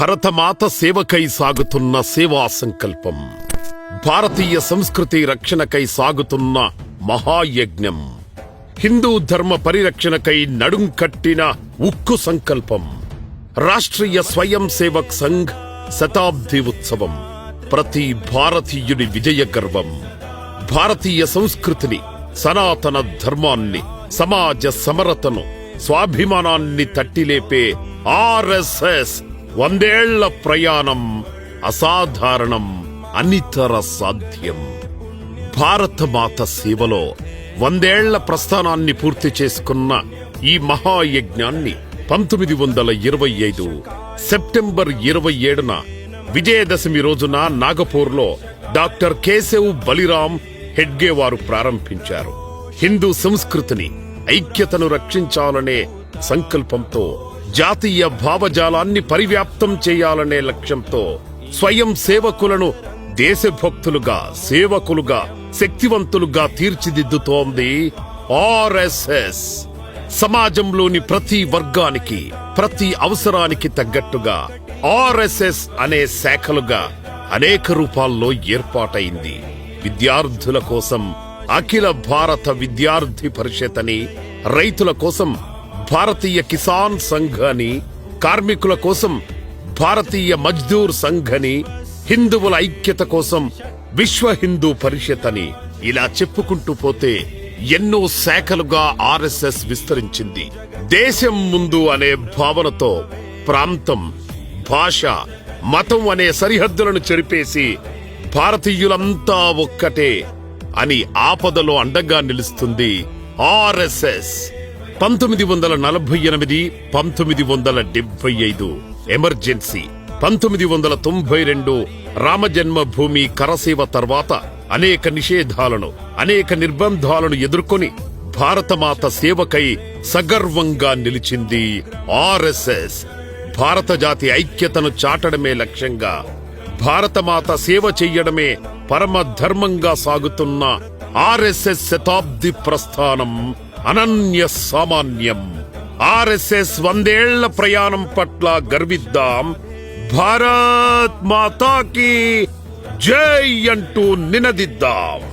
భరతమాత సేవకై సాగుతున్న సేవా సంకల్పం. భారతీయ సంస్కృతి రక్షణకై సాగుతున్న మహాయజ్ఞం. హిందూ ధర్మ పరిరక్షణకై నడుం కట్టిన ఉక్కు సంకల్పం. రాష్ట్రీయ స్వయం సేవక్ సంఘ్ శతాబ్ది ఉత్సవం. ప్రతి భారతీయుడి విజయ గర్వం. భారతీయ సంస్కృతిని సనాతన ధర్మాన్ని సమాజ సమరతను స్వాభిమానాన్ని తట్టిలేపే ఆర్ఎస్ఎస్ వందేళ్ళ ప్రయాణం అసాధారణం అనితర సాధ్యం. భారతమాత సేవలో వందేళ్ళ ప్రస్థానాన్ని పూర్తి చేసుకున్న ఈ మహాయజ్ఞాన్ని పంతొమ్మిది వందల ఇరవై ఐదు సెప్టెంబర్ ఇరవై ఏడున విజయదశమి రోజున నాగపూర్లో డాక్టర్ కేశవ్ బలిరామ్ హెడ్గే వారు ప్రారంభించారు. హిందూ సంస్కృతిని ఐక్యతను రక్షించాలనే సంకల్పంతో జాతీయ భావజాలాన్ని పరివ్యాప్తం చేయాలనే లక్ష్యంతో స్వయం సేవకులను దేశభక్తులుగా సేవకులుగా శక్తివంతులుగా తీర్చిదిద్దుతోంది ఆర్ఎస్ఎస్. సమాజంలోని ప్రతి వర్గానికి ప్రతి అవసరానికి తగ్గట్టుగా ఆర్ఎస్ఎస్ అనే శాఖలుగా అనేక రూపాల్లో ఏర్పాటైంది. విద్యార్థుల కోసం అఖిల భారత విద్యార్థి పరిషత్ అని రైతుల కోసం భారతీయ కిసాన్ సంఘ్ అని కార్మికుల కోసం భారతీయ మజ్దూర్ సంఘ్ అని హిందువుల ఐక్యత కోసం విశ్వ హిందూ పరిషత్ అని ఇలా చెప్పుకుంటూ పోతే ఎన్నో శాఖలుగా ఆర్ఎస్ఎస్ విస్తరించింది. దేశం ముందు అనే భావనతో ప్రాంతం భాష మతం అనే సరిహద్దులను చెరిపేసి భారతీయులంతా ఒక్కటే అని ఆపదలో అండగా నిలుస్తుంది ఆర్ఎస్ఎస్. పంతొమ్మిది వందల నలభై ఎనిమిది పంతొమ్మిది వందల డెబ్బై ఐదు ఎమర్జెన్సీ. పంతొమ్మిది వందల తొంభై రెండు రామజన్మభూమి కరసేవ తర్వాత అనేక నిషేధాలను అనేక నిర్బంధాలను ఎదుర్కొని భారతమాత సేవకై సగర్వంగా నిలిచింది ఆర్ఎస్ఎస్. భారత జాతి ఐక్యతను చాటడమే లక్ష్యంగా భారతమాత సేవ చెయ్యడమే పరమ ధర్మంగా సాగుతున్న ఆర్ఎస్ఎస్ శతాబ్ది ప్రస్థానం. అనన్య సామాన్యం ఆర్ఎస్ఎస్ వందేళ్ళ ప్రయాణం పట్ల గర్విద్దాం. భారత్ మాతాకి జై అంటూ నినదిద్దాం.